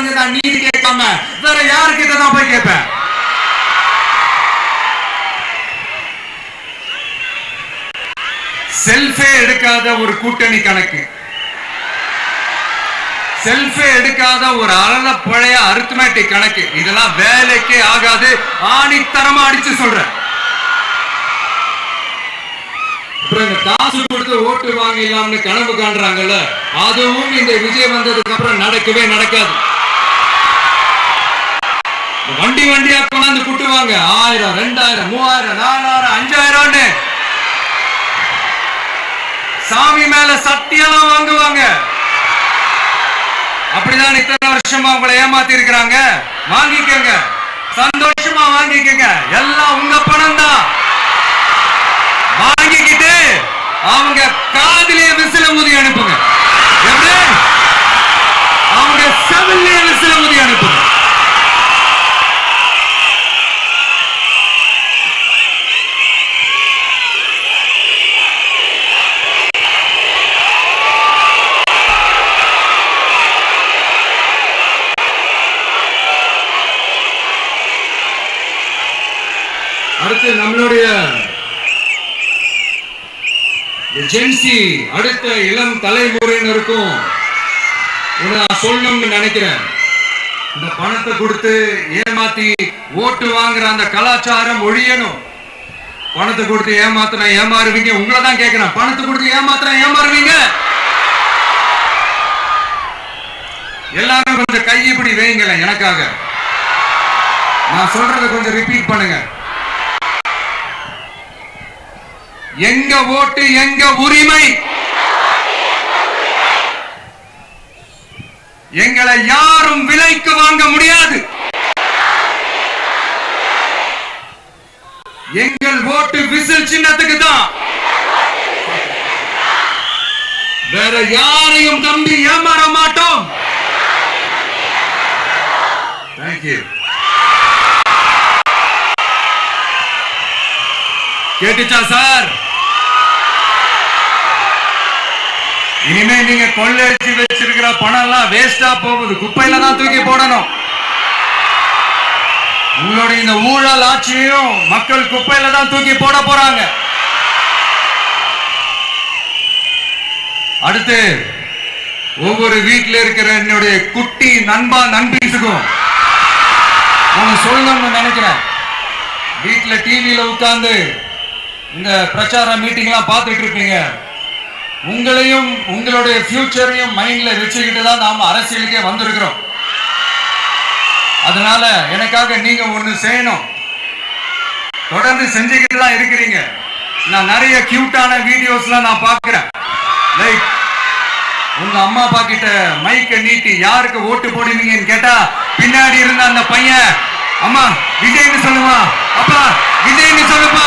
வந்து நான் நீதி கேட்காம வேற யாருக்கிட்ட தான் போய் கேட்பேன்? செல்ஃபே எடுக்காத ஒரு கூட்டணி கணக்கு. செல்ஃபே எடுக்காத ஒரு அழல பழைய அரித்மேட்டிக் கணக்கு. இதெல்லாம் வேலைக்கே ஆகாது. ஆணித்தரமா அடிச்சு சொல்றேன். காசு கொடுத்து ஓட்டு வாங்கிடலாம்னு கனவு காண்றாங்கல்ல அதுவும் இந்த விஜய் வந்ததுக்கு அப்புறம் நடக்கவே நடக்காது. வண்டி வண்டியா கொண்டாந்து குட்டுவாங்க. ஆயிரம் ரெண்டாயிரம் மூவாயிரம் நாலாயிரம் அஞ்சாயிரம் சாமி மேல சத்தியெல்லாம் வாங்குவாங்க. அப்படிதான் இத்தனை வருஷமா உங்களை ஏமாத்தி இருக்கிறாங்க வாங்கிக்கங்க. சந்தோஷமா வாங்கிக்கங்க. எல்லாம் உங்க பணம் தான் வாங்கிக்கிட்டு அவங்க காதிலேயே விசில முதி அனுப்புங்க. அவங்க செவிலே விசில ஊதி அனுப்புங்க அடுத்து நம்மளுடைய ஜென்சி அடுத்த இளம் தலைமுறையினருக்கும் நான் சொல்லணும்னு நினைக்கிறேன். இந்த பணத்தை கொடுத்து ஏமாத்தி ஓட்டு வாங்குற அந்த கலாச்சாரம் ஒழியணும். பணத்தை கொடுத்து ஏமாத்தினா ஏமாறுவீங்க. உங்களை தான் கேட்கிறேன் பணத்தை கொடுத்து ஏமாத்தினா ஏமாறுவீங்க. எல்லாரும் கொஞ்சம் கை இப்படி வைங்களேன் எனக்காக. நான் சொல்றதை கொஞ்சம் ரிப்பீட் பண்ணுங்க. எங்க ஓட்டு எங்க உரிமை? எங்களை யாரும் விலைக்கு வாங்க முடியாது. எங்கள் ஓட்டு விசில் சின்னத்துக்கு தான். வேற யாரையும் நம்பி ஏமாற மாட்டோம். தேங்க்யூ கேட்டுச்சா சார்? இனிமே நீங்க கொள்ளையடிச்சு வச்சிருக்கிற பணம் எல்லாம் வேஸ்டா போகுது. குப்பையில தான் தூக்கி போடணும். உங்களுடைய இந்த ஊழல் ஆட்சியையும் மக்கள் குப்பையில தான் தூக்கி போட போறாங்க. அடுத்து ஒவ்வொரு வீட்டில் இருக்கிற என்னுடைய குட்டி நண்பா நண்பீஸுக்கும் ஒன்று சொல்லணும்னு நினைக்கிறேன். வீட்டில் டிவியில் உட்காந்து இந்த பிரச்சார மீட்டிங்லாம் பார்த்துட்டு இருப்பீங்க. உங்களையும் உங்களுடைய ஃபியூச்சரையும் மைண்ட்ல வச்சுக்கிட்டு தான் நாம் அரசியலுக்கே வந்திருக்கிறோம். அதனால எனக்காக நீங்க ஒண்ணு செய்யணும். தொடர்ந்து செஞ்சுக்கிட்டு தான் இருக்கிறீங்க. நான் நிறைய கியூட்டான வீடியோஸ்லாம் நான் பார்க்குறேன். லைக் உங்க அம்மா அப்பா கிட்ட மைக்க நீட்டி யாருக்கு ஓட்டு போடுவீங்கன்னு கேட்டா பின்னாடி இருந்த அந்த பையன் அம்மா விஜய்னு சொல்லுமா? அப்பா விஜய்னு சொல்லுப்பா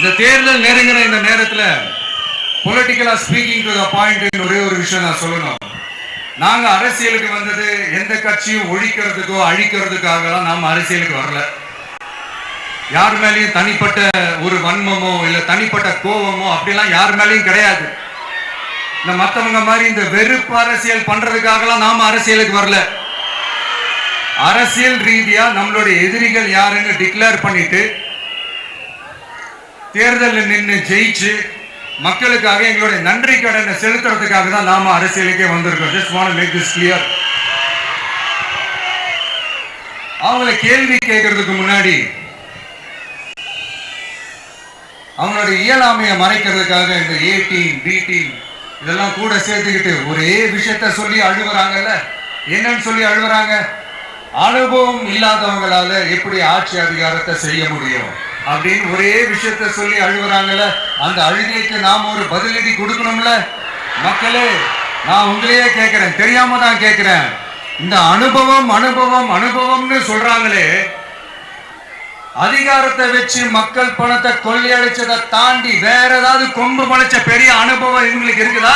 தேர்தல் நெருங்கிற இந்த நேரத்தில் பொலிட்டிக்கலா ஸ்பீக்கிங் டு த பாயிண்ட் ஒரே ஒரு விஷயம் நான் சொல்லணும். நாங்க அரசியலுக்கு வந்தது எந்த கட்சியும் ஒழிக்கிறதுக்கோ அழிக்கிறதுக்காகலாம் நாம அரசியலுக்கு வரல. யார் மேலேயும் தனிப்பட்ட ஒரு வன்மமோ இல்ல தனிப்பட்ட கோபமோ அப்படிலாம் யார் மேலேயும் கிடையாது. இந்த மத்தவங்க மாதிரி இந்த வெறுப்பு அரசியல் பண்றதுக்காகலாம் நாம அரசியலுக்கு வரல. அரசியல் ரீதியா நம்மளுடைய எதிரிகள் யாருன்னு டிக்ளேர் பண்ணிட்டு தேர்தலில் நின்று ஜெயிச்சு மக்களுக்காக எங்களுடைய நன்றி கடனை செலுத்துறதுக்காக தான் நாம அரசியலுக்கே வந்திருக்கோம் just want make this clear அவங்கள கேள்வி கேட்கறதுக்கு முன்னாடி அவங்களுடைய இயலாமையை மறைக்கிறதுக்காக இந்த ஏ டீம் பி டீம் இதெல்லாம் கூட சேர்த்துக்கிட்டு ஒரே விஷயத்த சொல்லி அழுகுறாங்கல்ல? என்னன்னு சொல்லி அழுகுறாங்க? அனுபவம் இல்லாதவங்களால எப்படி ஆட்சி அதிகாரத்தை செய்ய முடியும்? அப்படின்னு ஒரே விஷயத்த சொல்லி அழுகுறாங்கல்ல. அந்த அழுகைக்கு நாம ஒரு பதிலடி கொடுக்கணும்ல? மக்களே நான் உங்களையே கேட்கிறேன். தெரியாம தான் கேட்கிறேன். இந்த அனுபவம் அனுபவம் அனுபவம்னு சொல்றாங்களே. அதிகாரத்தை வச்சு மக்கள் பணத்தை கொள்ளையடிச்சதை தாண்டி வேற ஏதாவது கொம்பு முளைச்ச பெரிய அனுபவம் இவங்களுக்கு இருக்குதா?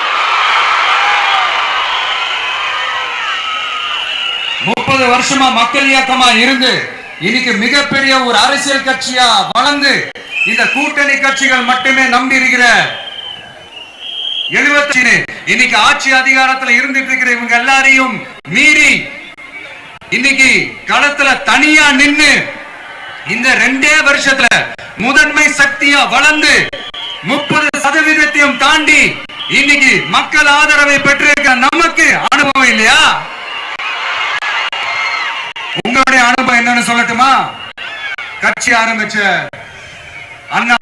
முப்பது வருஷமா மக்கள் இயக்கமா இருந்து இன்னைக்கு மிகப்பெரிய ஒரு அரசியல் கட்சியா வளர்ந்து இந்த கூட்டணி கட்சிகள் மட்டுமே நம்பி இருக்கிற எழுபத்தி இன்னைக்கு ஆட்சி அதிகாரத்துல இருந்துட்டு இருக்கிற இவங்க எல்லாரையும் மீறி இன்னைக்கு களத்துல தனியா நின்னு இந்த ரெண்டே வருஷத்துல முதன்மை சக்தியா வளர்ந்து முப்பது சதவீதத்தையும் தாண்டி இன்னைக்கு மக்கள் ஆதரவை பெற்றிருக்க நமக்கு அனுபவம் இல்லையா? உங்களுடைய அனுபவம் என்னன்னு சொல்லட்டுமா? கட்சி ஆரம்பிச்ச அண்ணா